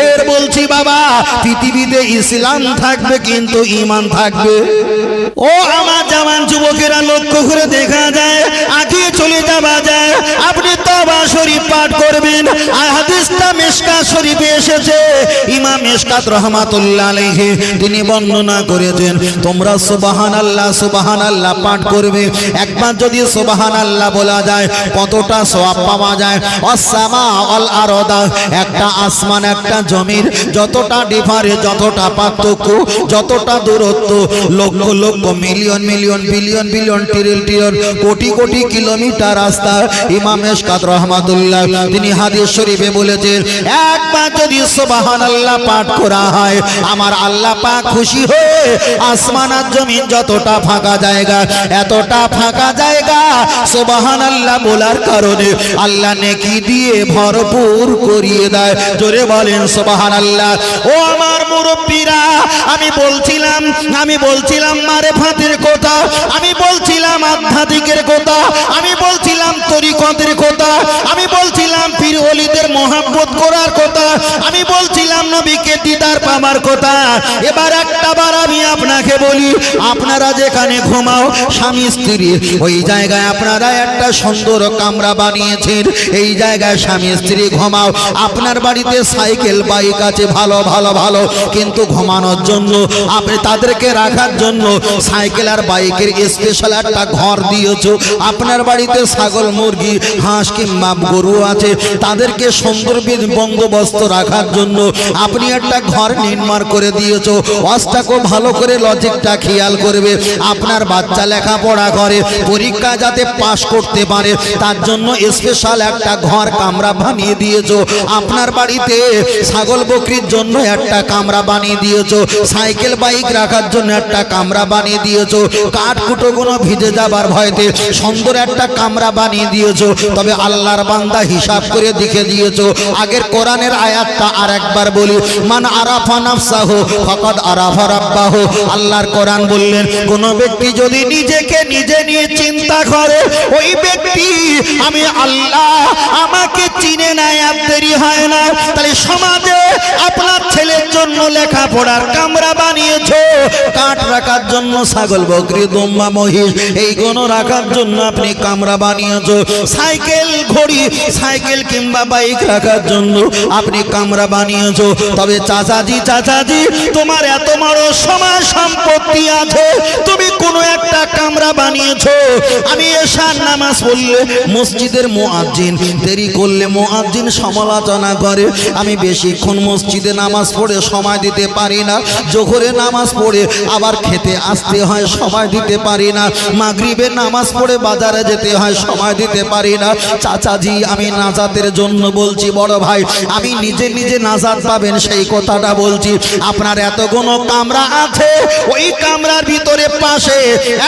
ফের বলছি, বাবা, পৃথিবীতে ইসলাম থাকবে, কিন্তু ইমান থাকবে। ও আমার জামান যুবকেরা, লক্ষ্য করে দেখা যায় আগে চলে যাওয়া যায়। আপনি তবা শরীফ পাঠ করবেন এসেছে। বর্ণনা করেছেন, তোমরা আল্লাহ আল্লাহ পাঠ করবে। একবার যদি আল্লাহ বলা যায়, কতটা পাওয়া যায়? একটা আসমান, একটা জমির যতটা ডিফারে যতটা পার্থক্য, যতটা দূরত্ব, lakh lakh million million, billion billion trillion trillion crore crore kilometre রাস্তা ইমাম এশকাত রহমাতুল্লাহ, তিনি হাদিস শরীফে বলেছেন, একবার যদি সুবহান আল্লাহ পাঠ করা হয়, আমার আল্লাহ পাক খুশি হয়ে আসমান আর জমিন যতটা ফাঁকা জায়গা, এতটা ফাঁকা জায়গা সুবহান আল্লাহ বলার কারণে আল্লাহ নেকি দিয়ে ভরপুর করিয়ে দেয়। জোরে বলেন সুবহান আল্লাহ ও আমার মুরব্বীরা, আমি বলছিলাম আমি বলছিলাম, মারে ফাতের কথা? আমি বলছিলাম, আধ্যাত্মিকের কথা? আমি বলছিলাম, তরিকতের কথা? আমি বলছিলাম, পীর ওলিদের মহাব্বত করার কথা? আমি বলছিলাম নবীকে দিদার পাবার কথা? এবার একটা বার আমি আপনাকে বলি, আপনারা যেখানে ঘুমাও, স্বামী স্ত্রী, ওই জায়গায় আপনারা একটা সুন্দর কামরা বানিয়েছেন। এই জায়গায় স্বামী স্ত্রী ঘুমাও। আপনার বাড়িতে সাইকেল বাইক আছে ভালো ভালো ভালো। কিন্তু ঘুমানোর জন্য, আপনি তাদেরকে রাখার জন্য সাইকেল আর বাইকের স্পেশাল একটা ঘর দিয়েছ। আপনার বাড়িতে ছাগল, মুরগি, হাঁস কিংবা গরু আছে, তাদেরকে সুন্দর বন্দোবস্ত রাখার জন্য আপনি একটা ঘর নির্মাণ করে দিয়েছ। অস্টাকো ভালো করে লজিকটা খেয়াল করবে। আপনার বাচ্চা লেখাপড়া করে, পরীক্ষা যাতে পাশ করতে পারে, তার জন্য স্পেশাল একটা ঘর কামরা বানিয়ে দিয়েছ। আপনার বাড়িতে ছাগল বকরির জন্য একটা কামরা বানিয়ে দিয়েছ, সাইকেল, বাইক রাখার জন্য একটা কামরা বানিয়ে দিয়েছ, কাঠ কুটো কোনো ভিজে যাবার ভয়তে সুন্দর একটা কামরা বানিয়ে দিয়েছ, তবে আল্লাহর বান্দা হিসাব করে দেখে দিয়েছ। আগের কোরআনের আয়াতটা আর একবার বলি, মান আরাফা নাফসাহু, ফকদ আরাফা রাব্বাহু। আল্লাহর কোরআন বললেন, কোন ব্যক্তি যদি নিজেকে নিজে নিয়ে চিন্তা করে, ওই ব্যক্তি আমি আল্লাহ, আমাকে চিনে নাই আর দেরি হয় না। তাহলে সমাজে আপনার ছেলের জন্য লেখাপড়ার কামরা বানিয়েছো। কাঠ রাখার জন্য ছাগল, বকরি দম্মা মহিষ এইগুলো রাখার জন্য আপনি কামরা বানিয়েছো। সাইকেল, ঘড়ি, সাইকেল কিংবা বাইক রাখার জন্য আপনি কামরা বানিয়েছো। তবে চাচাজি চাচাজি, তোমার এত বড় সমাজ সম্পত্তি আছে, তুমি কোনো একটা কামরা বানিয়েছো। আমি এশার নামাজ পড়লে মসজিদের মুয়াজ্জিন দেরি করলে মুয়াজ্জিন সমালোচনা করে, আমি বেশিক্ষণ মসজিদে নামাজ পড়ে সময় দিতে পারি না। জোহরে নামাজ পড়ে আবার খেতে আসতে হয়, সময় দিতে পারি না। মাগরিবে নামাজ পড়ে বাজারে যেতে হয়, সময় দিতে পারি না। চাচাজি, আমি নাজাতের জন্য বলছি, বড় ভাই, আমি নিজে নিজে নাজাত পাবেন, সেই কথাটা বলছি। আপনার এত কোনো কামরা আছে, ওই কামরার ভিতরে পাশে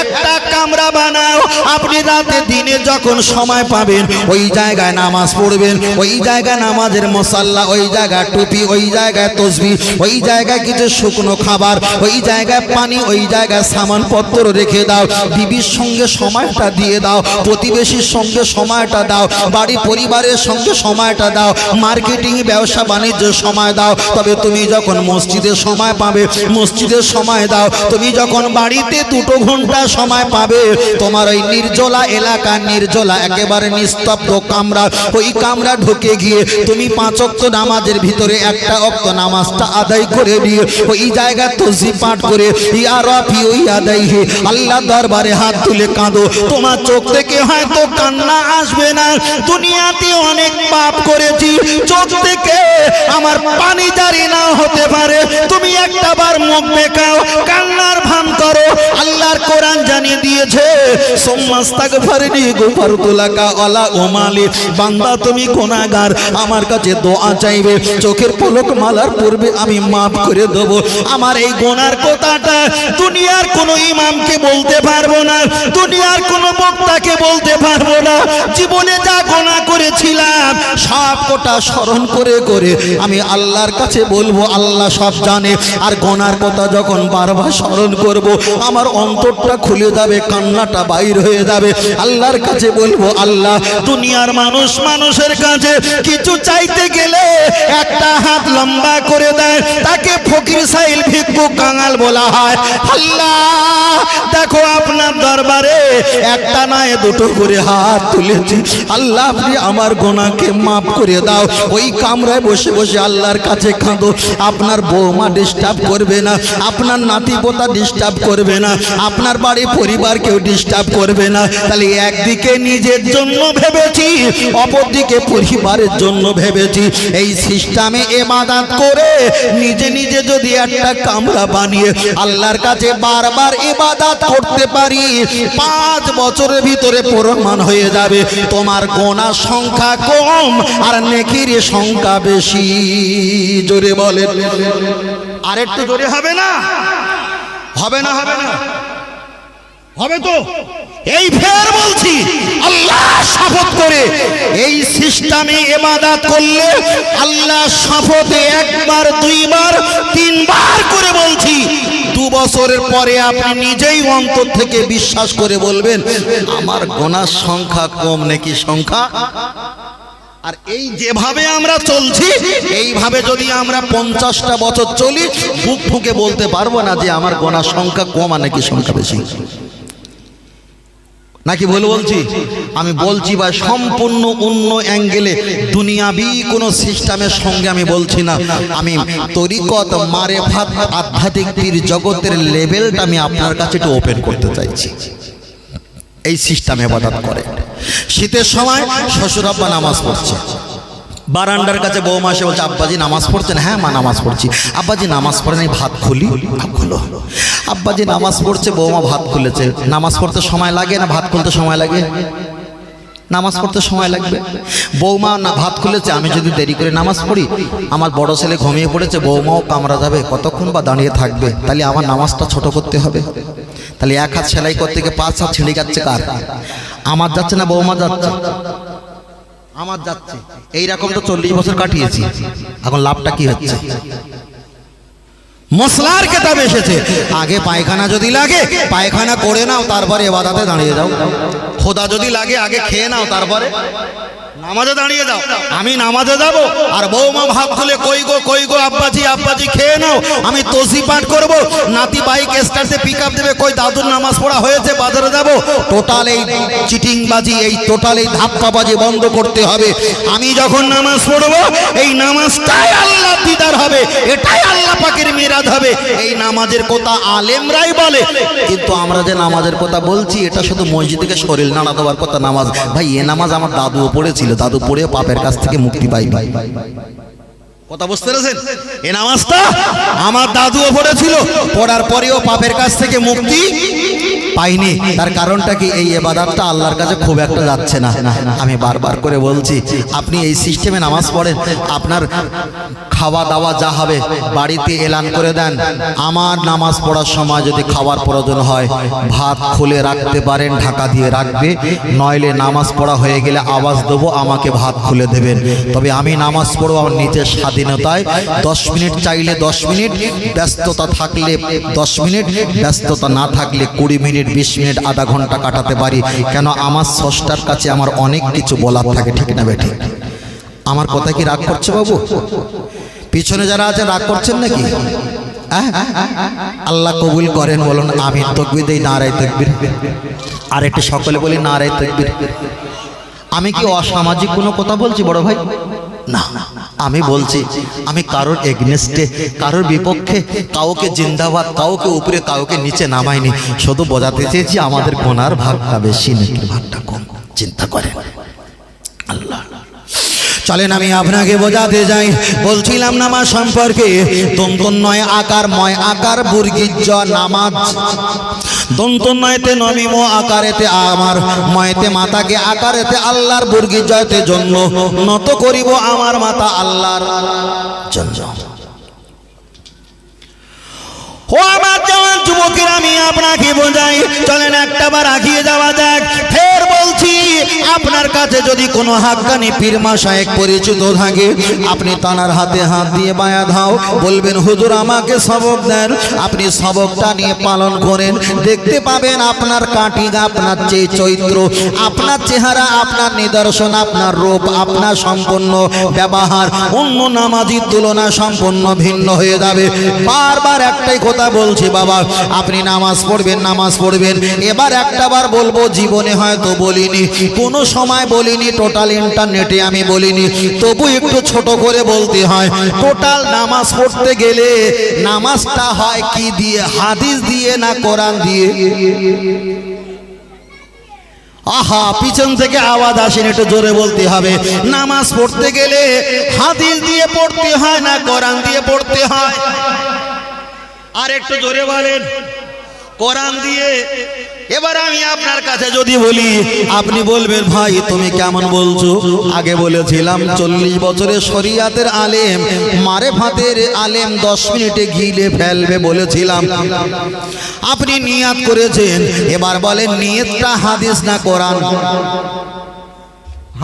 একটা কামরা বানাও। আপনি রাতে দিনে যখন সময় পাবেন, ওই জায়গায় নামাজ পড়বেন, ওই জায়গায় নামাজের মশাল্লা, ওই জায়গায় টুপি ওই জায়গায় তসবি, ওই জায়গায় কিছু শুকনো খাবার, ওই জায়গায় পানি, ওই জায়গায় সামানপত্র রেখে দাও। বিবির সঙ্গে সময়টা দিয়ে দাও, প্রতিবেশীর সঙ্গে সময়টা দাও বাড়ি পরিবারের সঙ্গে সময়টা দাও, মার্কেটিং, ব্যবসা বাণিজ্য সময় দাও। তবে তুমি যখন মসজিদে সময় পাবে মসজিদের সময় দাও। তুমি যখন বাড়িতে দুটো ঘণ্টা সময় পাবে, তোমার ওই নির্জলা এলাকা, নির্জলা, একেবারে নিস্তব্ধ কামরা। ওই কামরা ঢুকে গিয়ে তুমি পাঁচ অক্ত নামাজের ভিতরে একটা অক্ত নামাজটা আদায় করে দিয়ে ওই জায়গা তসি পাঠ করে, ইয়া রফি ওই আদায় হে আল্লাহ দরবারে হাত তুলে কাঁদো। তোমার চোখ থেকে হয়তো কান্না আসবে না। দুনিয়াতে অনেক পাপ করেছি, চোখ থেকে আমার পানি জারি না হতে পারে। তুমি একটা বার মুখ বেকাও কান্নার ভান করো। আল্লাহর কোরআন জানিয়ে দিয়েছে সোম্মাস্তাক ফারিনি গোফারতুলাকা অলা ওমালি বান্দা, তুমি গুনাহগার, আমার কাছে দোয়া চাইবে। চোখের পলক মালার পূর্বে আমি মাফ করে দেব। আমার এই গোনার কথাটা দুনিয়ার কোনো ইমামকে বলতে পারব না, দুনিয়ার কোনো বক্তাকে বলতে পারব না। জীবনে যা গোনা করেছিলাম, সব কোটা স্মরণ করে করে আমি আল্লাহর কাছে বলব, আল্লাহ সব জানে। আর গোনার কথা যখন বারবার স্মরণ করব, আমার অন্তরটা খুলে যাবে, কান্নাটা বাইর হয়ে যাবে। আল্লাহর কাছে বলব, আল্লাহ, দুনিয়ার মানুষ মানুষের কাছে কিছু চাইতে গেলে একটা হাত লম্বা করে দেয়। তাকে ফকির সাইল ভিক্ষু কাঙাল বলা হয়। আল্লাহ, দেখো আপনার দরবারে একটা নয়, দুটো করে হাত তুলেছি। আল্লাহ, আপনি আমার গোনাকে মাফ করে দাও। ওই কামরায় বসে বসে আল্লাহর কাছে কাঁদো। আপনার বৌমা ডিস্টার্ব করবে না। আপনার নাতি পোতা ডিস্টার্ব করবে না। আপনার বাড়ি পরিবার কেউ ডিস্টার্ব করবে না। তাহলে একদিকে নিজের জন্য ভেবেছি, অপরদিকে পরিবারের জন্য ভেবেছি। এই সিস্টেমে এমাদাত করে নিজে নিজে যদি একটা কামরা বানিয়ে আল্লাহর কাছে বারবার ইবাদত করতে পারি, পাঁচ বছরের ভিতরে প্রমাণ হয়ে যাবে, তোমার গোনার সংখ্যা কম আর নেকির সংখ্যা বেশি। জোরে বলে আর একটু জোরে হবে না? হবে না হবে না। হবে তো? এই ফের বলছি, আল্লাহ শপথ করে, এই সিস্টেমে এবাদাত করলে আল্লাহ শপথে একবার, দুইবার, তিনবার করে বলছি, দু বছরের পরে আপনি নিজেই অন্তর থেকে বিশ্বাস করে বলবেন, আমার গোনার সংখ্যা কম নাকি সংখ্যা? আর এই যেভাবে আমরা চলছি, এইভাবে যদি আমরা পঞ্চাশটা বছর চলি ফুক ফুকে বলতে পারব না যে আমার গোনার সংখ্যা কম আর নাকি সংখ্যা বেশি। নাকি ভুল বলছি? আমি বলছি বা সম্পূর্ণ অন্য অ্যাঙ্গেলে দুনিয়াবি কোনো সিস্টেমের সঙ্গে আমি বলছি না। আমি তরিকত মারে ভাত আধ্যাত্মিক পীর জগতের লেভেলটা আমি আপনার কাছে একটু ওপেন করতে চাইছি। এই সিস্টেমে বাদাত করে। শীতের সময় শ্বশুর আব্বা নামাজ পড়ছে। বারান্ডার কাছে বৌমা এসে বলছে, আব্বাজি, নামাজ পড়ছেন? হ্যাঁ মা, নামাজ পড়ছি। আব্বাজি, নামাজ পড়েন এই ভাত খুলি? খুলো। আব্বাজি, নামাজ পড়ছে, বৌমা ভাত খুলেছে। নামাজ পড়তে সময় লাগে না, ভাত খুলতে সময় লাগে? নামাজ পড়তে সময় লাগবে। বৌমা, না, ভাত খুলেছে, আমি যদি দেরি করে নামাজ পড়ি, আমার বড় ছেলে ঘুমিয়ে পড়েছে, বৌমাও কামড়া যাবে, কতক্ষণ বা দাঁড়িয়ে থাকবে? তাহলে আমার নামাজটা ছোট করতে হবে। তাহলে এক হাত সেলাই করতে গিয়ে পাঁচ হাত ছিঁড়ে যাচ্ছে কার? আমার যাচ্ছে না, বৌমা যাচ্ছে। আমার যাচ্ছে। এই রকম তো চল্লিশ বছর কাটিয়েছি। এখন লাভটা কি হচ্ছে? মশলার কেতাব এসেছে। আগে পায়খানা যদি লাগে, পায়খানা করে নাও, তারপরে এবাদাতে দাঁড়িয়ে যাও। খোদা যদি লাগে, আগে খেয়ে নাও, তারপরে নামাজে দাঁড়িয়ে দাও আমি নামাজে যাব। আর বৌমা ভাব খুলে কই গো কই গো আব্বাজি আব্বাজি, খেয়ে নাও। আমি তসি পাঠ করব। নাতি বাইক স্টার্টে পিক আপ দেবে। কই দাদুর নামাজ পড়া হয়েছে, বাজারে যাব। টোটাল এই চিটিংবাজি, এই টোটাল এই ধাপ্পাবাজি বন্ধ করতে হবে। আমি যখন নামাজ পড়ব, এই নামাজটাই আল্লাহ দিদার হবে। এটাই আল্লাহ পাকের মেরাজ হবে। এই নামাজের কথা আলেমরাই বলে। কিন্তু আমরা যে নামাজের কথা বলছি, এটা শুধু মসজিদ থেকে শরীর নাড়া দেওয়ার কথা নামাজ। ভাই, এ নামাজ আমার দাদুও পড়েছিল। দাদু, পড়ে পাপের কাছ থেকে মুক্তি পাই ভাই কথা বুঝতে পেরেছেন? এ নামাজটা আমার দাদুও পড়েছিল, পড়ার পরেও পাপের কাছ থেকে মুক্তি পাইনি। তার কারণটা কি? এই এবাদাতটা আল্লাহর কাছে খুব একটা যাচ্ছে না। আমি বারবার করে বলছি, আপনি এই সিস্টেমে নামাজ পড়েন, আপনার খাওয়া দাওয়া যা হবে, বাড়িতে এলান করে দেন। আমার নামাজ পড়ার সময় যদি খাওয়ার প্রয়োজন হয়, ভাত খুলে রাখতে পারেন, ঢাকা দিয়ে রাখবে। নইলে নামাজ পড়া হয়ে গেলে আওয়াজ দেবো, আমাকে ভাত খুলে দেবেন। তবে আমি নামাজ পড়ব আমার নিজের স্বাধীনতায়। দশ মিনিট চাইলে দশ মিনিট, ব্যস্ততা থাকলে দশ মিনিট, ব্যস্ততা না থাকলে কুড়ি মিনিট বিশ মিনিট, আধা ঘণ্টা কাটাতে পারি। কেন আমার ষষ্ঠার কাছে আমার অনেক কিছু বলার থাকে, ঠিক না বেঠে আমার কথা কি রাগ করছে বাবু? পিছনে যারা আছে রাগ করছেন নাকি? আল্লাহ কবুল করেন, বলুন আমি তকবির দেই, নারায় তকবির। আর একটু সকলে বলি, নারায় তকবির। আমি কি অসামাজিক কোনো কথা বলছি বড় ভাই? না। আমি বলছি আমি কারোর এগনেস্টে কারোর বিপক্ষে কাউকে জিন্দাবাদ কাউকে উপরে কাউকে নিচে নামাইনি। শুধু বোঝাতে চেয়েছি আমাদের কোনার ভাগটা বেশি নেকির ভাগটা কম। চিন্তা করে চলেন, আমি আপনাকে বোঝাতে যাই বলছিলাম নামাজ সম্পর্কে? দন্তন নয় আকার ময় আকার বুর্গিজ নামাজ। দন্তন নয়তে নমিম আকারেতে আমার, ময়তে মাতাকে আকারেতে আল্লাহর বুর্গিজয়তে জন্য নত করিব আমার মাতা আল্লাহর জন্য। ও আমার জওয়ান যুবকেরা আমি আপনাকে বোঝাই। চলেন একটা বার আগিয়ে যাওয়া যাক। ফের বলছি, আপনার কাছে যদি কোনো হাক্কানি পীর মাসায়েক পরিচিত থাকে, আপনি তানার হাতে হাত দিয়ে বায়া ধাও বলবেন, হুজুর, আমাকে সবক দেন। আপনি সবকটা নিয়ে পালন করেন। দেখতে পাবেন আপনার কাটিং আপনার যে চৈত্র, আপনার চেহারা, আপনার নিদর্শন, আপনার রূপ, আপনার সম্পূর্ণ ব্যবহার। অন্য নামাজির তুলনা সম্পূর্ণ ভিন্ন হয়ে যাবে। বারবার একটাই কথা বলছি বাবা। আপনি নামাজ পড়বেন নামাজ পড়বেন। এবার একটা বার বলব, জীবনে হয়তো বলিনি। কোনো সময় বলিনি, টোটাল ইন্টারনেটে আমি বলিনি। তবু একটু ছোট করে বলতে হয়, টোটাল নামাজ পড়তে গেলে নামাজটা হয় কি দিয়ে? হাদিস দিয়ে না কোরআন দিয়ে? আহা, পিছন থেকে আওয়াজ আসেন, একটু জোরে বলতে হবে। নামাজ পড়তে গেলে হাদিস দিয়ে পড়তে হয় না কোরআন দিয়ে পড়তে হয়? আর একটু জোরে বলেন। কোরআন দিয়ে এবার আমি আপনার কাছে যদি বলি, আপনি বলবেন, ভাই, তুমি কেমন বলছো? আগে বলেছিলাম, চল্লিশ বছরের শরিয়াতের আলেম মারে ভাতের আলেম দশ মিনিটে ঘিলে ফেলবে বলেছিলাম। আপনি নিয়াত করেছেন। এবার বলেন, নিয়তটা হাদিস না কোরআন?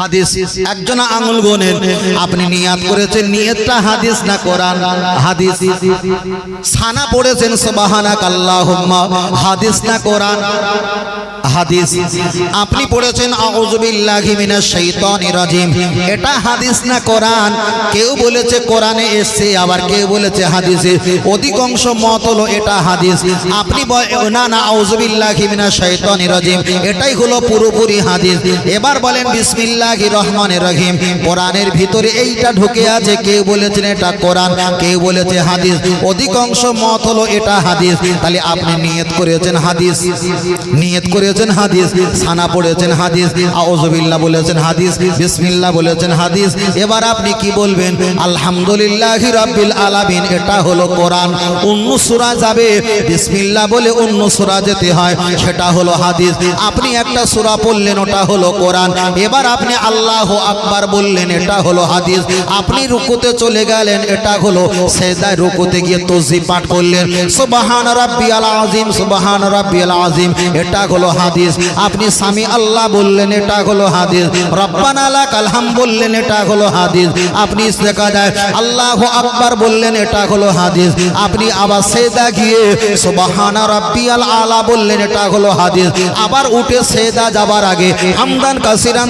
হাদিস, একজন আঙুল গোনেন আপনি নিয়াত করেছেন, নিয়তটা হাদিস না কোরআন? হাদিস। সানা পড়েছেন, সুবহানাক আল্লাহুম্মা, হাদিস না কোরআন? হাদিস। আপনি পড়েছেন, আউযু বিল্লাহি মিনাশ শাইতানির রাজিম। এটা হাদিস না কোরআন? কেউ বলেছে কোরআনে এসেছে, আবার কেউ বলেছে হাদিসে। অধিকাংশ মত হলো এটা হাদিস। আপনি না না, আউযু বিল্লাহি মিনাশ শাইতানির রাজিম। এটাই হলো পুরোপুরি হাদিস। এবার বলেন বিসমিল্লাহির রহমানির রহিম। কোরআনের ভিতরে এইটা ঢুকে আছে, কেউ বলেছেন এটা কোরআন, কেউ বলেছে হাদিস। অধিকাংশ মত হলো এটা হাদিস। তাহলে আপনি নিয়ত করেছেন হাদিস, নিয়ত করেছেন হাদিস, সানা পড়েছেন হাদিস, আউযুবিল্লাহ বলেছেন হাদিস, বিসমিল্লাহ বলেছেন হাদিস। এবার আপনি কি বলবেন? আলহামদুলিল্লাহি রাব্বিল আলামিন, এটা হলো কোরআন। অন্য সূরা যাবে, বিসমিল্লাহ বলে অন্য সূরা যেতে হয়, সেটা হলো হাদিস। আপনি একটা সূরা পড়লেন, ওটা হলো কোরআন। এবার আপনি আল্লাহু আকবার বললেন, এটা হলো হাদিস। আপনি রুকুতে চলে গেলেন, এটা হলো সেজদায় রুকুতে গিয়ে তসবিহ পাঠ করলেন। সুবহান রাব্বিয়াল আযীম, সুবহান রাব্বিয়াল আযীম, এটা হলো হাদিস। আপনি স্বামী আল্লাহ বললেন, এটা হলো হাদিস। রব্বানা লাকাল হাম বললেন, এটা হলো হাদিস। আপনি দেখা যায় আল্লাহু আকবার বললেন, এটা হলো হাদিস। আপনি আবার সেদা গিয়ে সুবহান রাব্বিয়াল আলা বললেন, এটা হলো হাদিস। আবার উঠে সেদা যাবার আগে হামদান কাসিরান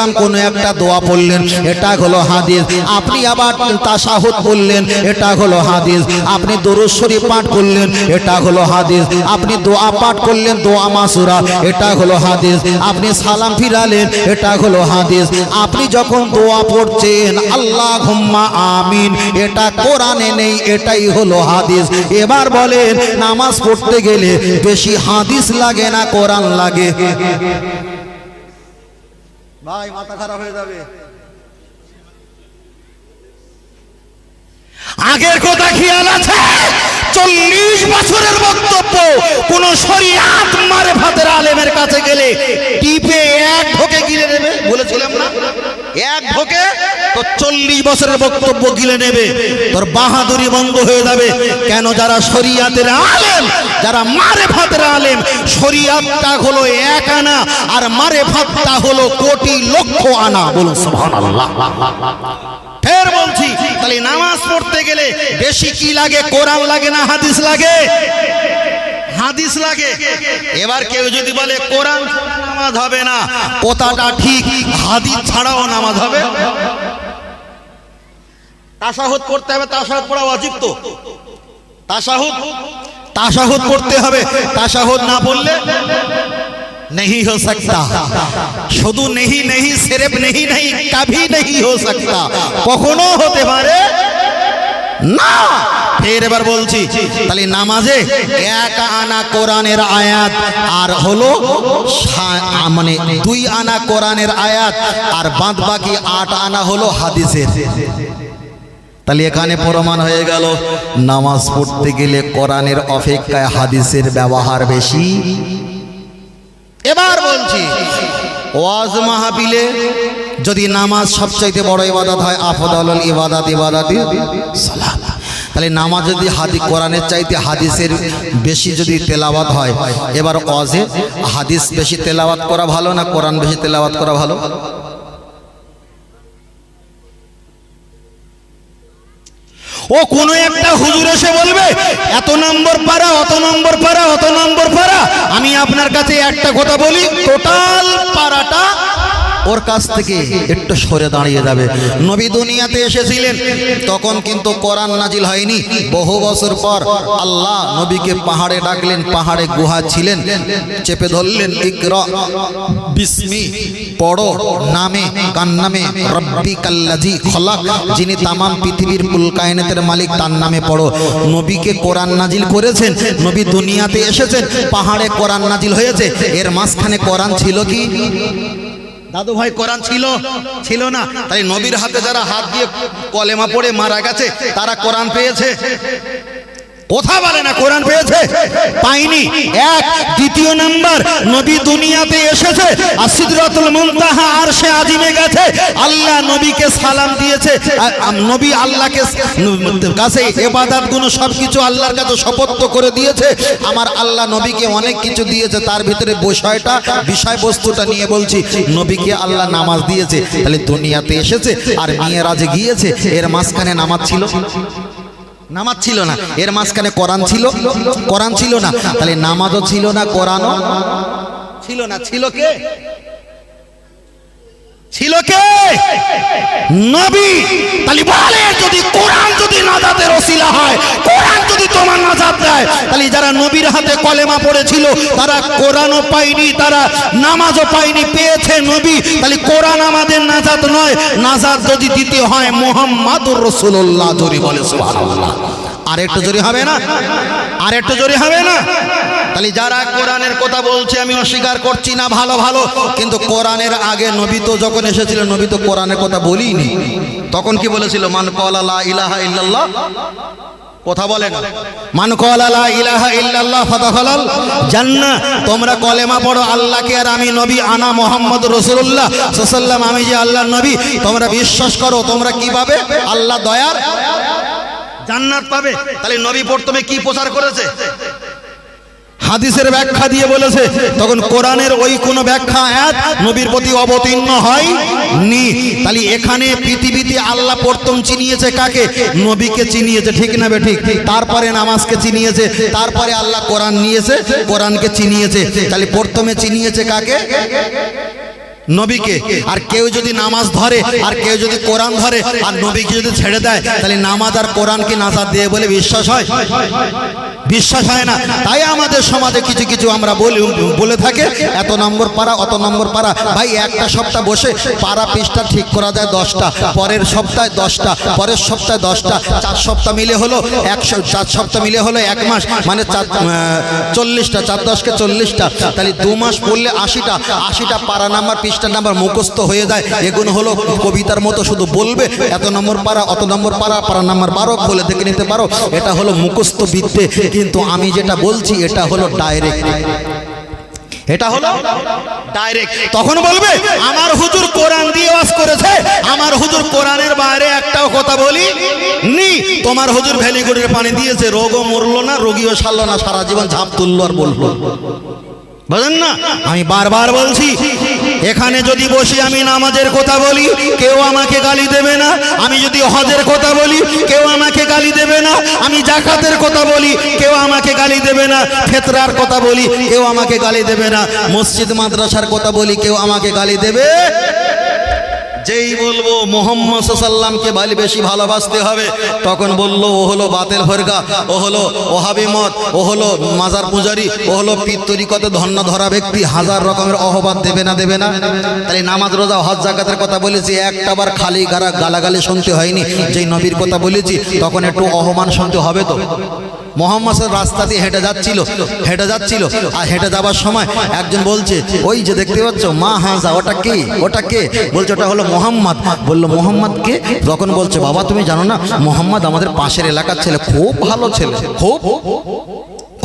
তৈয়িবান কোন একটা দোয়া পড়লেন, এটা হলো হাদিস। আপনি আবার তাশাহুদ বললেন, এটা হলো হাদিস। আপনি দরুদ পাঠ করলেন, এটা হলো হাদিস। আপনি দোয়া পাঠ করলেন, দোয়া মাসুরা, এটা হলো হাদিস। আপনি সালাম ফিরালেন, এটা হলো হাদিস। আপনি যখন দোয়া পড়ছেন আল্লাহ আমিন, এটা কোরআনে নেই, এটাই হলো হাদিস। এবার বলেন, নামাজ পড়তে গেলে বেশি হাদিস লাগে না, কোরআন লাগে? ভাই মাথা খারাপ হয়ে যাবে। আগের কথা খেয়াল আছে? চল্লিশ বছরের বক্তব্য। কোন শরিয়াত মারে ভাতের আলেমের কাছে গেলে টিপে এক ঢোকে গিলে নেবে, বলেছিলাম না? এক ঢোকে তো চল্লিশ বছরের বক্তব্য গিলে নেবে। তোর বাহাদুরি বন্ধ হয়ে যাবে। কেন যারা শরিয়াতের আলেম, যারা মারে ভাতের আলেম, শরিয়াতটা হলো এক আনা, আর মারে ভাতটা হলো কোটি লক্ষ আনা, বলুন সুবহানাল্লাহ। ফের বলছি, তাহলে নামাজ পড়তে গেলে বেশি কি লাগে? কোরআন লাগে না হাদিস লাগে? হাদিস লাগে। এবার কেউ যদি বলে, কোরআন নামাজ হবে না, কথাটা ঠিক, হাদিস ছাড়াও নামাজ হবে। তাসাহুদ করতে হবে, তাসাহুদ পড়া অজিব তো। তাসাহুদ তাসাহুদ পড়তে হবে। তাসাহুদ না পড়লে नहीं हो सकता শুধু নেহি নেহি সিরেফ নেহি নেহি কভি নেহি হো সকতা কখনো হতে পারে না ফের এবার বলছি তাহলে নামাজে এক আনা কোরআনের আয়াত আর হলো সা- মানে দুই আনা কোরআনের আয়াত আর বাদ বাকি আট আনা হলো হাদিসের তাহলে এখানে প্রমাণ হয়ে গেল নামাজ পড়তে গেলে কোরআনের অপেক্ষায় হাদিসের ব্যবহার বেশি এবার বলছি, ওয়াজ মাহফিলে যদি নামাজ সবচাইতে বড় ইবাদত হয় আফদালুল ইবাদত ইবাদত সালাত। তাহলে নামাজ যদি হাদি, কোরআনের চাইতে হাদিসের বেশি যদি তেলাওয়াত হয়, এবার ওয়াজে হাদিস বেশি তেলাওয়াত করা ভালো না কোরআন বেশি তেলাওয়াত করা ভালো? ও কোনো একটা হুজুর এসে বলবে, এত নম্বর পাড়া, অত নম্বর পাড়া, অত নম্বর পাড়া। আমি আপনার কাছে একটা কথা বলি, টোটাল পারাটা ওর কাছ থেকে একটু সরে দাঁড়িয়ে যাবে। নবী দুনিয়াতে এসেছিলেন। তখন কিন্তু কোরআন নাজিল হয়নি। বহু বছর পর আল্লাহ নবীকে পাহাড়ে ডাকলেন, পাহাড়ে গুহা ছিলেন, চেপে ধরলেন, ইকরা, বিস্মি, পড়ো, নামে কান নামে রব্বি কাল্লাজি খলাক, যিনি তামাম পৃথিবীর কুল কায়নাতের মালিক, তার নামে পড়ো। নবীকে কোরআন নাজিল করেছেন, নবী দুনিয়াতে এসেছেন, পাহাড়ে কোরআন নাজিল হয়েছে। এর মাঝখানে কোরআন ছিল কি? দাদু ভাই কোরআন ছিল ছিল না। তাই নবীর হাতে যারা হাত দিয়ে কলেমা পড়ে মারা গেছে, তারা কোরআন পেয়েছে। কথা বলে না, কোরআন পেয়েছে? পাইনি। এক, দ্বিতীয় নাম্বার, নবী দুনিয়াতে এসেছে, আর সিদরাতুল মুনতাহা আরশে আজিমে গেছে। আল্লাহ নবীকে সালাম দিয়েছে নবী আল্লাহকে কাছে ইবাদতগুলো সবকিছু আল্লাহর কাছে শপথ করে দিয়েছে। আমার আল্লাহ নবীকে অনেক কিছু দিয়েছে, তার ভিতরে বিষয়টা, বিষয়বস্তুটা নিয়ে বলছি। নবীকে আল্লাহ নামাজ দিয়েছে, তাহলে দুনিয়াতে এসেছে, আর মেয়েরাজে গিয়েছে, এর মাঝখানে নামাজ ছিল। নামাজ ছিল না। এর মাঝখানে কোরআন ছিল? কোরআন ছিল না। তাহলে নামাজও ছিল না, কোরআনও ছিল না। ছিল কে? ছিল কে? নবী। তাহলে বলে, যদি কোরআন যদি নাজাতের ওসিলা হয়, কোরআন যদি তোমার নাজাত দেয়, তাহলে যারা নবীর হাতে কলেমা পড়েছিল, তারা কোরআনও পায়নি, তারা নামাজও পায়নি, পেয়েছে নবী। তাহলে কোরআন আমাদের নাজাত নয়, নাজাত যদি দিতে হয়, মোহাম্মদুর রসুল্লাহ জোরে বলে সুবহানাল্লাহ। আর একটু জোরে হবে না? আর একটু জোরে হবে না? তাহলে যারা কোরআনের কথা বলছে, আমি অস্বীকার করছি না, ভালো ভালো। কিন্তু কোরআনের আগে নবী তো যখন এসেছিল নবী তো কোরআনের কথা বলিনি। তখন কি বলেছিল? মান কলা ইলাহা ইল্লাল্লাহ কথা বলেন মান কলালা ইলাহা ইল্লাল্লাহ ফাদাখালাল জান্নাহ। তোমরা কলেমা পড়ো আল্লাহকে আর আমি নবী আনা মোহাম্মদ রাসূলুল্লাহ সাল্লাল্লাহু আমি যে আল্লাহর নবী তোমরা বিশ্বাস করো তোমরা কি পাবে? আল্লাহ দয়ার জান্নাত পাবে। তাহলে নবী প্রথমে কি প্রচার করেছে? হাদিসের ব্যাখ্যা দিয়ে বলেছে, তখন কোরআনের ওই কোন ব্যাখ্যা এক, নবীর প্রতি অবতীর্ণ হয় নি। তাহলে এখানে পৃথিবীতে আল্লাহ প্রথম চিনিয়েছে কাকে? নবীকে চিনিয়েছে, ঠিক না ঠিক তারপরে নামাজকে চিনিয়েছে, তারপরে আল্লাহ কোরআন নিয়েছে, কোরআনকে চিনিয়েছে। তাহলে প্রথমে চিনিয়েছে কাকে? নবীকে। আর কেউ যদি নামাজ ধরে আর কেউ যদি কোরআন ধরে আর নবীকে যদি ছেড়ে দেয় তাহলে নামাজ আর কোরআনকে নাজাদ দিয়ে বলে বিশ্বাস হয়? বিশ্বাস হয় না। তাই আমাদের সমাজে কিছু কিছু আমরা বলি বলে থাকে এত নম্বর পারা অত নম্বর পারা ভাই একটা সপ্তাহ বসে পারা পৃষ্ঠা ঠিক করা যায় দশটা পরের সপ্তাহে দশটা পরের সপ্তাহে দশটা। চার সপ্তাহ মিলে হলো একশো চার সপ্তাহ মিলে হলো এক মাস। মানে চার চল্লিশটা চার দশকে চল্লিশটা। তাহলে দু মাস পড়লে আশিটা আশিটা পারা নাম্বার পৃষ্ঠা নাম্বার মুখস্থ হয়ে যায়। এগুলো হলো কবিতার মতো শুধু বলবে, এত নম্বর পারা, অত নম্বর পারা পারা নাম্বার বারো, বলে দেখে নিতে পারো, এটা হলো মুখস্থ বিদ্যে। কিন্তু আমি যেটা বলছি, এটা হলো ডাইরেক্ট এটা হলো ডাইরেক্ট তখন বলবে, আমার হুজুর কোরআন দিয়ে ওয়াজ করেছে, আমার হুজুর কোরআনের বাইরে একটাও কথা বলি নি। তোমার হুজুর ভ্যালিগুড়ির পানি দিয়েছে, রোগও মরলো না, রোগীও সারলো না, সারা জীবন ঝাঁপ তুললো আর বলল। বুঝলেন না? আমি বারবার বলছি এখানে যদি বসে আমি নামাজের কথা বলি, কেউ আমাকে গালি দেবে না। আমি যদি হজের কথা বলি, কেউ আমাকে গালি দেবে না। আমি জাকাতের কথা বলি, কেউ আমাকে গালি দেবে না। ফেতরার কথা বলি, কেউ আমাকে গালি দেবে না। মসজিদ, মাদ্রাসার কথা বলি, কেউ আমাকে গালি দেবে যেই বলব মোহাম্মদ সাল্লামকে ভালো বেশি ভালোবাসতে হবে, তখন বলল, ও হলো বাতেল ফরকা, ও হলো ওহাবি মত ও হলো মাজার পূজারি, ও হলো পিত্তরিকতে ধন্য ধরা ব্যক্তি, হাজার রকমের অহবাদ দেবে না দেবে না? তাহলে নামাজ, রোজা, হজ, জাকাতের কথা বলেছি, একটা বার খালি গারা গালাগালি শুনতে হয়নি, যেই নবীর কথা বলেছি, তখন একটু অহমান শুনতে হবে তো? মোহাম্মদ রাস্তা দিয়ে হেঁটে যাচ্ছিল হেঁটে যাচ্ছিল, আর হেঁটে যাবার সময় একজন বলছে, ওই যে দেখতে পাচ্ছ, মা হাজা ওটা কে ওটা কে? বলছে, ওটা হলো মোহাম্মদ। বলল, মোহাম্মদ কে? তখন বলছে, বাবা, তুমি জানো না, মোহাম্মদ আমাদের পাশের এলাকার ছেলে, খুব ভালো ছেলে, খুব।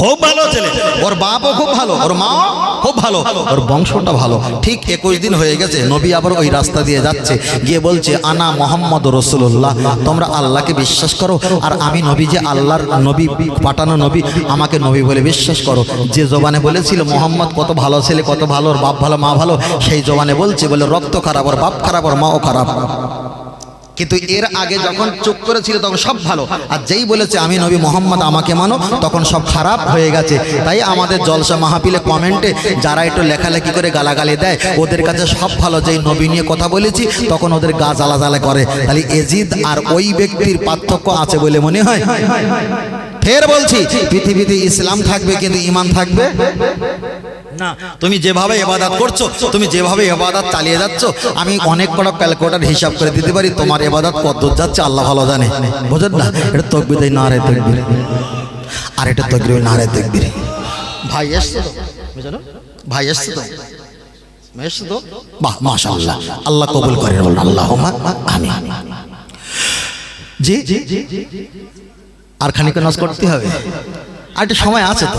খুব ভালো ছেলে। ওর বাপও খুব ভালো, ওর মাও খুব ভালো, ওর বংশটা ভালো। ঠিক একুশ দিন হয়ে গেছে, নবী আবার ওই রাস্তা দিয়ে যাচ্ছে, গিয়ে বলছে, আনা মোহাম্মদ রসুল্লাহ তোমরা আল্লাহকে বিশ্বাস করো, আর আমি নবী যে আল্লাহর নবী, পাঠানো নবী, আমাকে নবী বলে বিশ্বাস করো। যে জবানে বলেছিল, মোহাম্মদ কত ভালো ছেলে, কত ভালো, ওর বাপ ভালো, মা ভালো, সেই জবানে বলছে, বলে, রক্ত খারাপ, ওর বাপ খারাপ, ওর মাও খারাপ। কিন্তু এর আগে যখন চুপ করেছিল তখন সব ভালো। আর যেই বলেছে আমি নবী মোহাম্মদ আমাকে মানো তখন সব খারাপ হয়ে গেছে। তাই আমাদের জলসা মাহাপিলে কমেন্টে যারা একটু লেখালেখি করে গালাগালি দেয় ওদের কাছে সব ভালো। যেই নবী নিয়ে কথা বলেছি তখন ওদের গা জ্বালা জ্বালা করে। তাহলে এজিদ আর ওই ব্যক্তির পার্থক্য আছে বলে মনে হয়? ফের বলছি পৃথিবীতে ইসলাম থাকবে কিন্তু ইমান থাকবে? না। তুমি যেভাবে এবাদাত করছ তুমি যেভাবে এবাদাত চালিয়ে যাচ্ছ আমি অনেক বড় ক্যালকুলেটার হিসাব করে দিতে পারি তোমার এবাদাত কত যাচ্ছে আল্লাহ ভালো জানে। বুঝলেন না? এটা তকবির দেয় না রে তকবির। আর এটা তকবির। না রে তকবির ভাই এসছে তো? ভাই এসছে তো? বাহ মাশাআল্লাহ। আল্লাহ কবুল করে বলুন আল্লাহ আমি জি আর খানিক নাচ করতে হবে? আর একটু সময় আছে তো?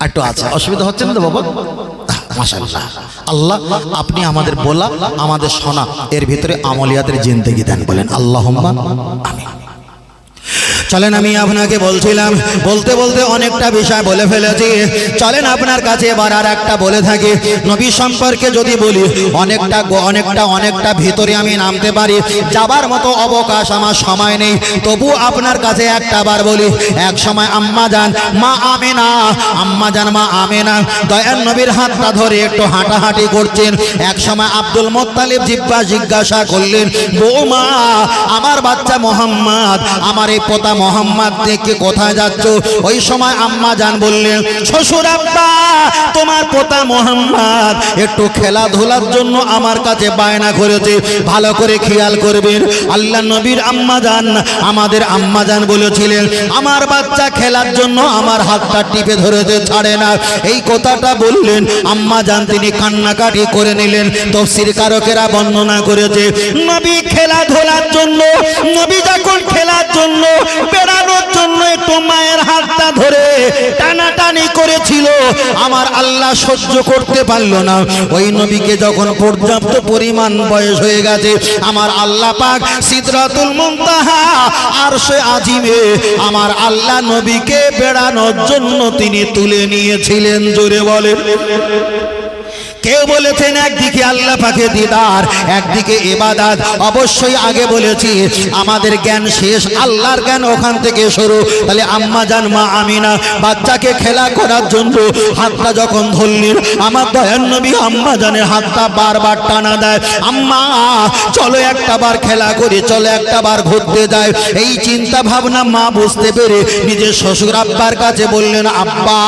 একটু আছে অসুবিধা হচ্ছে না তো বাবা? মাসাল্লাহ আল্লাহ আপনি আমাদের বলা আমাদের শোনা এর ভিতরে আমলিয়াতের জিন্দেগি দেন বলেন। আল্লাহ আমি চলেন আমি আপনাকে বলছিলাম, বলতে বলতে অনেকটা বিষয় বলে ফেলেছি। চলেন আপনার কাছে এবার আর একটা বলে থাকি। নবী সম্পর্কে যদি বলি, অনেকটা অনেকটা অনেকটা ভিতরে আমি নামতে পারি। যাবার মতো অবকাশ আমার সময় নেই। তবু আপনার কাছে একটা বার বলি, এক সময় আম্মা যান, মা আমেনা, আম্মা যান, মা আমেনা, দয়ার নবীর হাতটা ধরে একটু হাঁটাহাঁটি করছেন। এক সময় আব্দুল মোত্তালিব জিব্বা জিজ্ঞাসা করলেন, বৌমা, আমার বাচ্চা মোহাম্মদ, আমার এই পোতা মোহাম্মদ দেখে কোথায় যাচ্ছ? ওই সময় আম্মা যান বললেন, শ্বশুর আব্বা, তোমার পোতা মোহাম্মদ একটু খেলাধুলার জন্য আমার কাছে বায়না করেছে। ভালো করে খেয়াল করবেন। আল্লাহ নবীর আম্মা যান আমাদের আম্মা যান বলেছিলেন, আমার বাচ্চা খেলার জন্য আমার হাতটা টিপে ধরেছে, ছাড়ে না। এই কথাটা বললেন, আম্মা যান তিনি কান্নাকাটি করে নিলেন, তফসির কারকেরা বর্ণনা করেছে, নবী খেলাধুলার জন্য, নবী যখন খেলার জন্য বেড়ানোর জন্য একটু মায়ের হাতটা ধরে টানাটানি করেছিল। আমার আল্লাহ সহ্য করতে পারল না। ওই নবীকে যখন পর্যাপ্ত পরিমাণ বয়স হয়ে গেছে, আমার আল্লাহ পাক সিদরাতুল মুনতাহা আর সে আজিমে আমার আল্লাহ নবীকে বেড়ানোর জন্য তিনি তুলে নিয়েছিলেন। জোরে বলেন। কেউ বলেছেন, একদিকে আল্লাহ পাকে দিদার, একদিকে এবাদাত অবশ্যই আগে বলেছি, আমাদের জ্ঞান শেষ, আল্লাহর জ্ঞান ওখান থেকে শুরু। তাহলে আম্মা জান, মা আমিনা, বাচ্চাকে খেলা করার জন্য হাতটা যখন ধরলেন, আমার দয়ার নবী আম্মা জানের হাতটা বারবার টানা দেয়, আম্মা, চলো একটা বার খেলা করি, চলো একটা বার ঘুরতে যায় এই চিন্তা ভাবনা মা বুঝতে পেরে নিজের শ্বশুর আব্বার কাছে বললেন, আব্বা,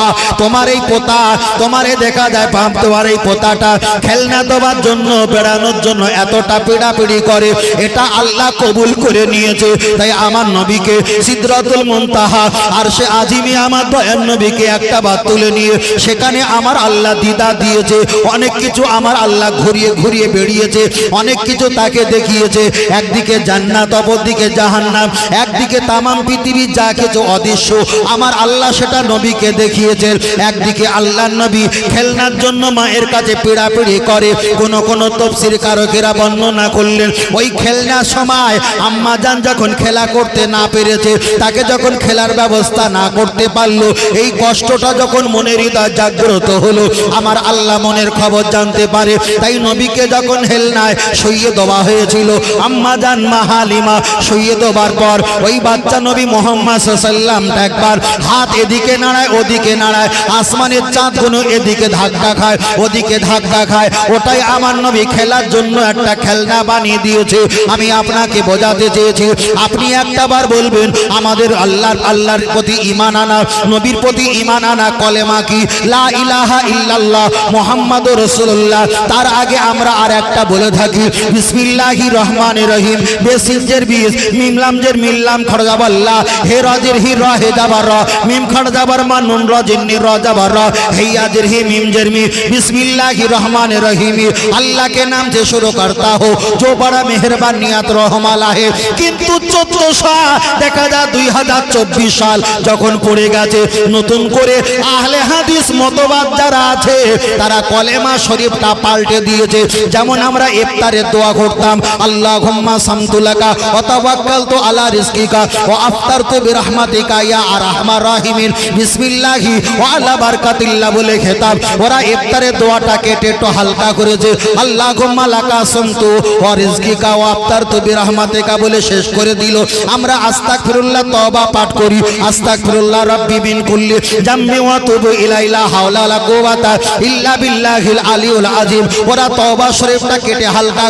তোমার এই পোতা, তোমার দেখা যায় পাপ তোমার এই পোতাটা খেলনা দেওয়ার জন্য, বেড়ানোর জন্য এতটা পিড়াপিড়ি করে, এটা আল্লাহ কবুল করে নিয়েছে। তাই আমার নবীকে সিদ্রাতুল মুনতাহা আর সে আজিমি আমার দয়ার নবীকে একটা বার তুলে নিয়ে, সেখানে আমার আল্লাহ দিদা দিয়েছে, অনেক কিছু আমার আল্লাহ ঘুরিয়ে ঘুরিয়ে বেরিয়েছে অনেক কিছু তাকে দেখিয়েছে। একদিকে জান্নাত, অপরদিকে জাহান্নাম, একদিকে তামাম পৃথিবীর যা কিছু অদৃশ্য, আমার আল্লাহ সেটা নবীকে দেখিয়েছেন। একদিকে আল্লাহ নবী খেলনার জন্য মায়ের কাছে পিড়াপিড়ি করে, কোন কোন তফসির কারকেরা বর্ণনা করলেন। ওই খেলনার সময় আম্মা যান যখন খেলা করতে না পেরেছে, তাকে যখন খেলার ব্যবস্থা না করতে পারল, এই কষ্টটা যখন মনের হৃদয় জাগ্রত হলো, আমার আল্লাহ মনের খবর জানতে পারে। তাই নবীকে যখন হেলনায় সইয়ে দেওয়া হয়েছিল, আম্মা যান মা হালিমা সইয়ে দেওয়ার পর ওই বাচ্চা নবী মোহাম্মদ সাল্লাম একবার হাত এদিকে নাড়ায়, ওদিকে নাড়ায়, আসমানের চাঁদ কোনো এদিকে ধাক্কা খায়, ওদিকে ধাক্কা খায়। ওটাই আমার নবী খেলার জন্য একটা খেলনা বানিয়ে দিয়েছে। আমি আপনাকে বোঝাতে চেয়েছি। আপনি একটা বার বলবেন, আমাদের আল্লাহর আল্লাহর প্রতি ইমান আনা, নবীর প্রতি ইমান আনা কলেমা কি? লা ইলাহা ইল্লাল্লাহ মোহাম্মদ রসুল্লাহ তার আগে আমরা আর একটা বলে থাকি। বিসমিল্লাহি রহমান রহিম। বেসিজের বীজ, মিমলামজের মিল্লাম খড়জাবাল্লাহ হে রজের হি র, হে যাবার মিম খড়জাবার মা মানুন রজের নি র। যাবার হে আজের হি মিমজের মি। বিসমিল্লাহ रहमान रहीम अल्लाह के नाम से शुरू करता हो जो बड़ा मेहरबान नियत रहमाला है কিন্তু চোদ্দশো দেখা যায় দুই হাজার চব্বিশ সাল যখন পড়ে গেছে নতুন করে আহলে হাদিস মতবাদ যারা আছে তারা কলেমা শরীফটা পাল্টে দিয়েছে যেমন আমরা ইফতারের দোয়া করতাম আল্লাহ হুম্মা সামতুলাকা অতাবাক্কাল তো আলা রিজকিকা ও আফতার তো বিরহমাতিকা ইয়া আর রহমান রাহিমিন বিসমিল্লাহি ও আলা বারকাতিল্লাহ বলে খেতাম ওরা ইফতারের দোয়াটা কেটে একটু হালকা করেছে। আল্লাহ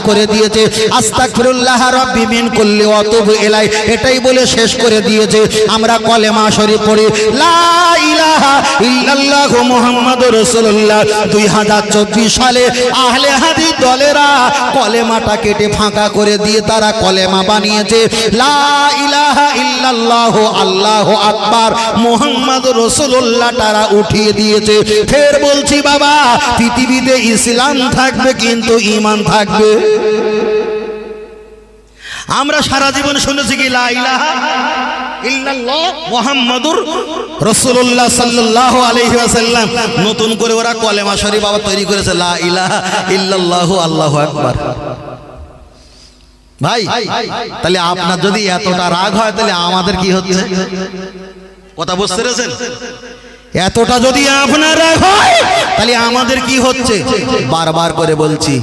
করে দিয়েছে। এটাই বলে শেষ করে দিয়েছে। আমরা কলেমা শরীফ পড়ি। লা ইলাহা ইল্লাল্লাহু মুহাম্মাদুর রাসূলুল্লাহ। 2024 সালে আহলে হাদিস দলেরা কলেমাটা কেটে ফাঁকা করে দিয়ে তারা কলেমা বানিয়েছে। লা ইলাহা ইল্লাল্লাহু আল্লাহু আকবার মুহাম্মাদুর রাসূলুল্লাহ তারা উঠিয়ে দিয়েছে। ফের বলছি, বাবা, পৃথিবীতে ইসলাম থাকবে কিন্তু ঈমান থাকবে? আমরা সারা জীবন শুনেছি কি, লা ইলাহা সাল্লাল্লাহু নতুন করে ওরা কলেমা শরীফ আবার তৈরি করেছে, লা ইল্লাল্লাহু ভাই, তাহলে আপনার যদি এতটা রাগ হয়, তাহলে আমাদের কি হচ্ছে? কথা বুঝতে পেরেছেন? এতটা যদি আপনার রাগ হয়, তাহলে আমাদের কি হচ্ছে? বারবার করে বলছি,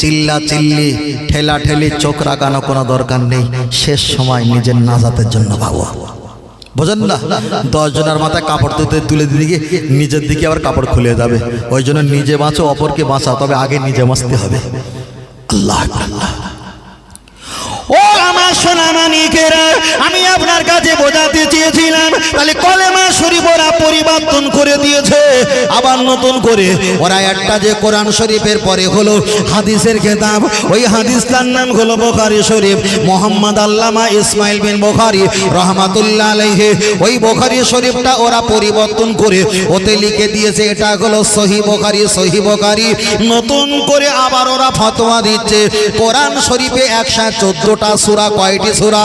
চিল্লা চিল্লি, ঠেলা ঠেলি, চোখ রাখানো কোনো দরকার নেই। শেষ সময় নিজের নাজাতের জন্য ভাবো। বোঝেন না? দশজনের মাথায় কাপড় তুলতে তুলে দিকে নিজের দিকে আবার কাপড় খুলে যাবে? ওই জন্য নিজে বাঁচো, অপরকে বাঁচাও, তবে আগে নিজে বাঁচতে হবে। আল্লাহ আল্লাহ। আমি আপনার কাছে বোঝাতে চেয়েছিলাম, তাহলে কলেমা শরীফ ওরা পরিবর্তন করে দিয়েছে, আবার নতুন করে। ওরা একটা যে কোরআন শরীফের পরে হলো হাদিসের খেতাব, ওই হাদিসটার নাম হলো বোখারি শরীফ। মোহাম্মদ আল্লামা ইসমাইল বিন বোখারি রহমাতুল্লাহ আলাইহে, ওই বোখারি শরীফটা ওরা পরিবর্তন করে ওতে লিখে দিয়েছে, এটা হলো সহি বোখারি সহি বোখারি। নতুন করে আবার ওরা ফতোয়া দিচ্ছে, কোরআন শরীফে একশো চোদ্দটা সুরা কয়টি সুরা?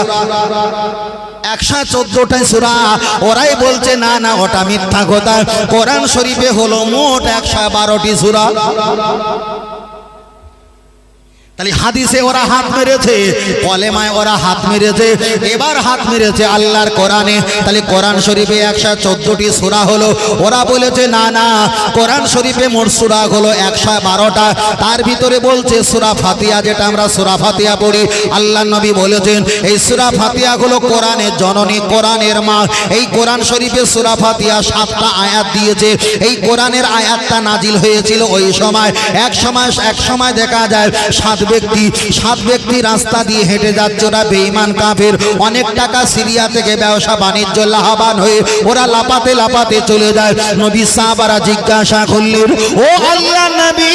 একশো চোদ্দটাই সুরা। ওরাই বলছে, না না, ওটা মিথ্যা কথা। কোরআন শরীফে হলো মোট একশো বারোটি সুরা। তাহলে হাদিসে ওরা হাত মেরেছে, কলেমায় ওরা হাত মেরেছে, এবার হাত মেরেছে আল্লাহর কোরআনে। তাহলে কোরআন শরীফে একশো চোদ্দটি সুরা হলো। ওরা বলেছে, না না, কোরআন শরীফে মোট সুরা হলো একশো বারোটা। তার ভিতরে বলছে, সুরা ফাতিয়া যেটা আমরা সুরা ফাতিয়া পড়ি, আল্লাহ নবী বলেছেন, এই সুরা ফাতিয়া হলো কোরআনের জননী, কোরআনের মা। এই কোরআন শরীফে সুরা ফাতিয়া সাতটা আয়াত দিয়েছে। এই কোরআনের আয়াতটা নাজিল হয়েছিল ওই সময়। এক সময় এক সময় দেখা যায়, সাত ব্যক্তি, সাত ব্যক্তি রাস্তা দিয়ে হেঁটে যাচ্ছে ওরা বেঈমান কাফের। অনেক টাকা সিরিয়া থেকে ব্যবসা, বাণিজ্য, লাভবান হয়ে ওরা লাপাতে লাপাতে চলে যায়। নবী সাহাবারা জিজ্ঞাসা করলেন, ও আল্লাহ নবী,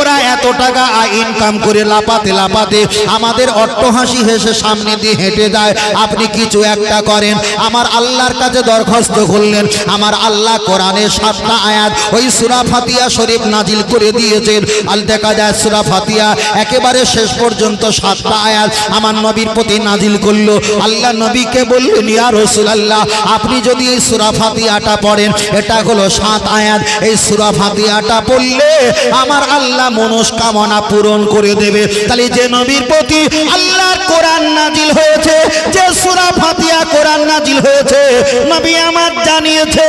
ওরা এত টাকা ইনকাম করে লাপাতে লাপাতে আমাদের অট্টহাসি হেসে সামনে দিয়ে হেঁটে যায়। আপনি কিছু একটা করেন। আমার আল্লাহর কাছে দরখাস্ত করলেন, আমার আল্লাহ কোরআনের সাতটা আয়াত ওই সুরা ফাতিয়া শরীফ নাজিল করে দিয়েছেন। আল দেখা যায় সুরা ফাতিয়া একেবারে শেষ পর্যন্ত সাতটা আয়াত আমার নবীর প্রতি নাজিল করল। আল্লাহ নবীকে বললেন, ইয়া রসুলাল্লাহ, আপনি যদি এই সুরা ফাতিয়াটা পড়েন, এটা হলো সাত আয়াত। এই সুরা ফাতিয়াটা পড়লে আমার আল্লাহ মনস্কামনা পূরণ করে দেবে। তাহলে যে নবীর প্রতি আল্লাহর কোরআন নাজিল হয়েছে, যে সুরা ফাতিয়া কোরআন নাজিল হয়েছে, নবী আমার জানিয়েছে।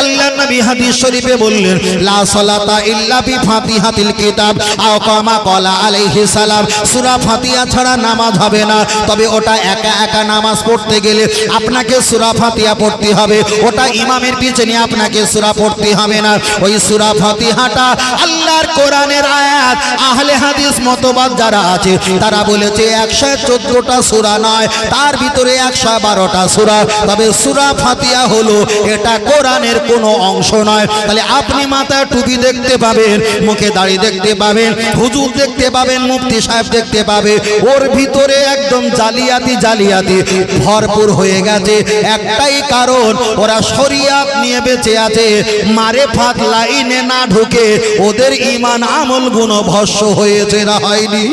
আল্লাহ নবী হাদিস শরীফে বললেন, লা সালাতা ইল্লা বি ফাতিহাতিল কিতাব, আও কামা ক্বালা আলাইহি সালাম। সূরা ফাতিহা ছাড়া নামাজ হবে না। তবে ওটা একা একা নামাজ পড়তে গেলে আপনাকে সূরা ফাতিহা পড়তে হবে। ওটা ইমামের পিছনে আপনাকে সূরা পড়তে হবে না। ওই সূরা ফাতিহাটা আল্লাহর কোরআনের আয়াত, আহলে হাদিস মতবাদ যারা আছে, তারা বলেছে একশো চোদ্দটা সূরা নয়, তার ভিতরে একশো বারোটা সুরা। তবে সূরা ফাতিহা হলো, এটা কোরআনের কোনো অংশ নয়। তাহলে আপনি মাথায় টুপি দেখতে পাবেন, মুখে দাড়ি দেখতে পাবেন, হুজুর দেখতে পাবেন মুফতি মুফতি সাহেব দেখতে পাবে। ওর ভিতরে একদম জালিয়াতি জালিয়াতি। ভরপুর হয়ে গেছে। একটাই কারণ, ওরা শরিয়াত নিয়ে বেঁচে আছে। মারে ফাত লাইনে না ঢুকে ওদের ইমান আমল গুণ ভস্য হয়েছে না হয়নি।